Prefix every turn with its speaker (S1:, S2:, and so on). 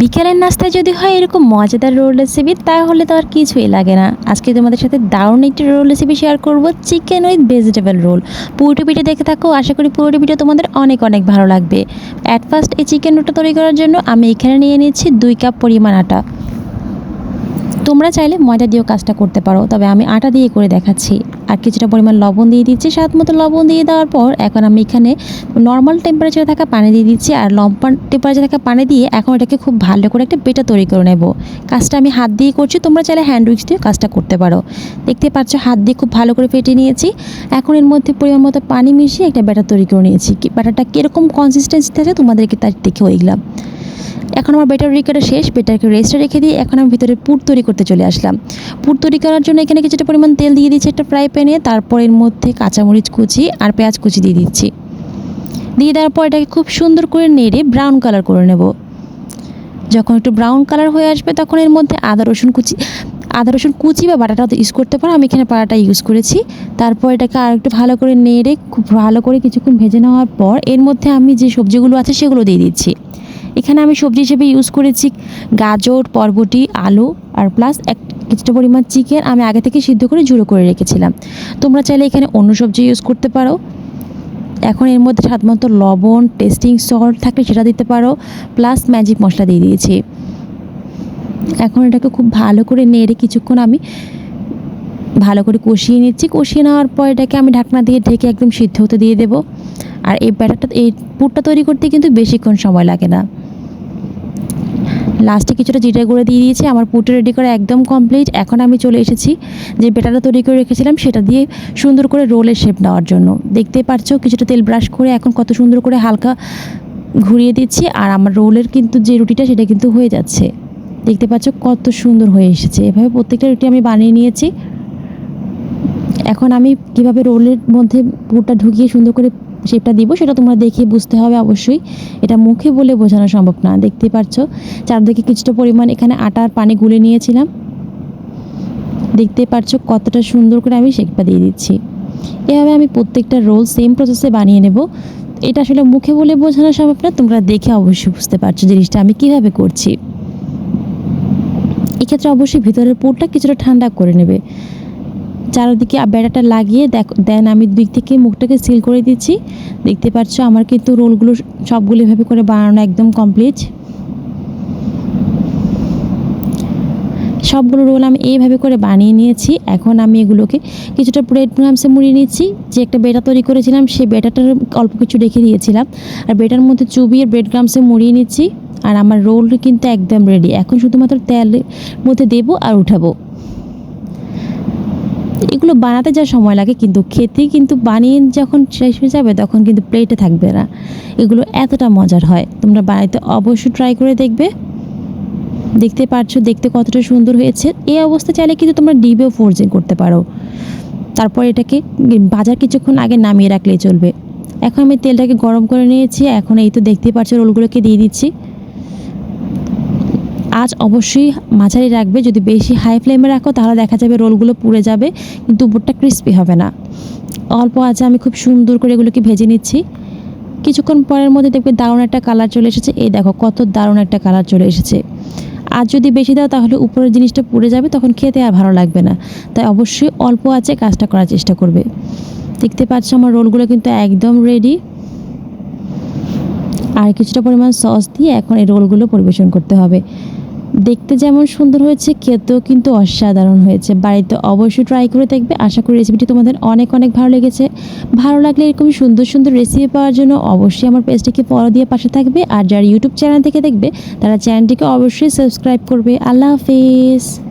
S1: বিকেলের নাস্তায় যদি হয় এরকম মজাদার রোল রেসিপি তাহলে তো আর কিছুই লাগে না। আজকে তোমাদের সাথে দারুণ একটি রোল রেসিপি শেয়ার করব চিকেন উইথ ভেজিটেবল রোল পুরোটি পিঠে দেখে থাকো, আশা করি পুরোটি পিঠে তোমাদের অনেক অনেক ভালো লাগবে। অ্যাট ফার্স্ট এই চিকেন রোলটা তৈরি করার জন্য আমি এখানে নিয়ে নিচ্ছি দুই কাপ পরিমাণ আটা। তোমরা চাইলে ময়দা দিয়েও কাজটা করতে পারো, তবে আমি আটা দিয়ে করে দেখাচ্ছি। আর কিছুটা পরিমাণ লবণ দিয়ে দিচ্ছি। স্বাদ মতো লবণ দিয়ে দেওয়ার পর এখন আমি এখানে নর্মাল টেম্পারেচারে থাকা পানি দিয়ে দিচ্ছি আর লম্পন টেম্পারেচারে থাকা পানি দিয়ে এখন এটাকে খুব ভালো করে একটা বেটা তৈরি করে নেব। কাজটা আমি হাত দিয়ে করছি, তোমরা চাইলে হ্যান্ড উইক্স দিয়ে কাজটা করতে পারো। দেখতে পাচ্ছ হাত দিয়ে খুব ভালো করে ফেটে নিয়েছি। এখন এর মধ্যে পরিমাণ মতো পানি মিশিয়ে একটা ব্যাটার তৈরি করে নিয়েছি। ব্যাটারটা কীরকম কনসিস্টেন্সি থাকে তোমাদেরকে তার দেখে ওইগুলাম এখন আমার বেটার রেডি শেষ বেটারকে রেস্টে রেখে দিয়ে এখন আমি ভিতরে পুর তৈরি করতে চলে আসলাম। পুর তৈরি করার জন্য এখানে কিছুটা পরিমাণ তেল দিয়ে দিচ্ছি একটা ফ্রাই প্যানে তারপর এর মধ্যে কাঁচামরিচ কুচি আর পেঁয়াজ কুচি দিয়ে দিচ্ছি। দিয়ে দেওয়ার পর এটাকে খুব সুন্দর করে নেড়ে ব্রাউন কালার করে নেব। যখন একটু ব্রাউন কালার হয়ে আসবে, তখন এর মধ্যে আদা, রসুন কুচি, আদা, রসুন কুচি বা বাটাটা ইউজ করতে পারো, আমি এখানে পাটাটা ইউজ করেছি। তারপর এটাকে আর একটু ভালো করে নেড়ে, খুব ভালো করে কিছুক্ষণ ভেজে নেওয়ার পর এর মধ্যে আমি যে সবজিগুলো আছে সেগুলো দিয়ে দিচ্ছি। এখানে আমি সবজি হিসেবে ইউজ করেছি গাজর, বরবটি, আলু, আর প্লাস এক কিছুটা পরিমাণ চিকেন আমি আগে থেকে সিদ্ধ করে জুড়ো করে রেখেছিলাম। তোমরা চাইলে এখানে অন্য সবজি ইউজ করতে পারো। এখন এর মধ্যে সাধারণত লবণ টেস্টিং সল্ট থাকলে সেটা দিতে পারো প্লাস ম্যাজিক মশলা দিয়ে দিয়েছি। এখন এটাকে খুব ভালো করে নেড়ে কিছুক্ষণ আমি ভালো করে কষিয়ে নিচ্ছি। কষিয়ে নেওয়ার পর এটাকে আমি ঢাকনা দিয়ে ঢেকে একদম সিদ্ধ হতে দিয়ে দেবো। আর এই ব্যাটারটা, এই পুরটা তৈরি করতে কিন্তু বেশিক্ষণ সময় লাগে না। লাস্টে কিছুটা জিরে গুঁড়ো দিয়ে দিয়েছি, আমার পুরটা রেডি করা একদম কমপ্লিট এখন আমি চলে এসেছি, যে ব্যাটারটা তৈরি করে রেখেছিলাম, সেটা দিয়ে সুন্দর করে রোলের শেপ নেওয়ার জন্য। দেখতে পারছ কিছুটা তেল ব্রাশ করে এখন কত সুন্দর করে হালকা ঘুরিয়ে দিচ্ছি, আর আমার রোলের কিন্তু যে রুটিটা, সেটা কিন্তু হয়ে যাচ্ছে। দেখতে পাচ্ছ, কত সুন্দর হয়ে এসেছে। এভাবে প্রত্যেকটা রুটি আমি বানিয়ে নিয়েছি। এখন আমি কীভাবে রোলের মধ্যে পুরটা ঢুকিয়ে সুন্দর করে শেপটা দিব, সেটা তোমরা দেখে বুঝতে হবে অবশ্যই। এটা মুখে বলে বোঝানো সম্ভব না, দেখতে পাচ্ছ চারদিকে কিছুটা পরিমাণ এখানে আটার পানি গুলে নিয়েছিলাম। দেখতে পাচ্ছ কতটা সুন্দর করে আমি শেপটা দিয়ে দিচ্ছি। এভাবে আমি প্রত্যেকটা রোল সেম প্রসেসে বানিয়ে নেব। এটা আসলে মুখে বলে বোঝানো সম্ভব না, তোমরা দেখে অবশ্যই বুঝতে পারছ জিনিসটা আমি কীভাবে করছি। এক্ষেত্রে অবশ্যই ভিতরের পুরটা কিছুটা ঠান্ডা করে নেবে। চারিদিকে বেড়াটা লাগিয়ে দেখ, দেন আমি দিক থেকে মুখটাকে সিল করে দিচ্ছি। দেখতে পাচ্ছ আমার কিন্তু রোলগুলো সবগুলো এভাবে করে বানানো একদম কমপ্লিট। সবগুলো রোল আমি এইভাবে করে বানিয়ে নিয়েছি। এখন আমি এগুলোকে কিছুটা ব্রেড ক্রামসে মুড়িয়ে নিচ্ছি। যে একটা বেটা তৈরি করেছিলাম, সেই বেটাটার অল্প কিছু রেখে দিয়েছিলাম। আর বেটার মধ্যে চুবিয়ে ব্রেড ক্রামসে মুড়িয়ে নিচ্ছি। আর আমার রোল কিন্তু একদম রেডি এখন শুধুমাত্র তেলের মধ্যে দেবো আর উঠাবো। এগুলো বানাতে যা সময় লাগে, কিন্তু খেতে কিন্তু বানিয়ে যখন শেষ হয়ে যাবে, তখন কিন্তু প্লেটে থাকবে না। এগুলো এতটা মজার হয়। তোমরা বানাইতে অবশ্যই ট্রাই করে দেখবে। দেখতে পারছ, দেখতে কতটা সুন্দর হয়েছে। এই অবস্থা চাইলে কিন্তু তোমরা ডিবেও ফোরজিং করতে পারো। তারপর এটাকে বাজার কিছুক্ষণ আগে নামিয়ে রাখলেই চলবে। এখন আমি তেলটাকে গরম করে নিয়েছি। এখন এই তো দেখতেই পাচ্ছ রোলগুলোকে দিয়ে দিচ্ছি। আজ অবশ্যই মাঝারি রাখবে। যদি বেশি হাই ফ্লেমে রাখো, তাহলে দেখা যাবে রোলগুলো পুড়ে যাবে, কিন্তু উপরটা ক্রিস্পি হবে না। অল্প আছে, আমি খুব সুন্দর করে এগুলোকে ভেজে নিচ্ছি। কিছুক্ষণ পরের মধ্যে দেখবে দারুণ একটা কালার চলে এসেছে। এই দেখো, কত দারুণ একটা কালার চলে এসেছে। আর যদি বেশি দাও, তাহলে উপরের জিনিসটা পুড়ে যাবে, তখন খেতে আর ভালো লাগবে না। তাই অবশ্যই অল্প আছে, কাজটা করার চেষ্টা করবে। দেখতে পাচ্ছ আমার রোলগুলো কিন্তু একদম রেডি আর কিছুটা পরিমাণ সস দিয়ে এখন এই রোলগুলো পরিবেশন করতে হবে। দেখতে যেমন সুন্দর হয়েছে, খেতেও কিন্তু অসাধারণ হয়েছে। বাড়িতে অবশ্যই ট্রাই করে দেখবে। আশা করি রেসিপিটি তোমাদের অনেক অনেক ভালো লেগেছে। ভালো লাগলে এরকম সুন্দর সুন্দর রেসিপি পাওয়ার জন্য অবশ্যই আমার পেজটিকে ফলো দিয়ে পাশে থাকবে। আর যারা ইউটিউব চ্যানেল থেকে দেখবে, তারা চ্যানেলটিকে অবশ্যই সাবস্ক্রাইব করবে। আল্লাহ হাফিজ।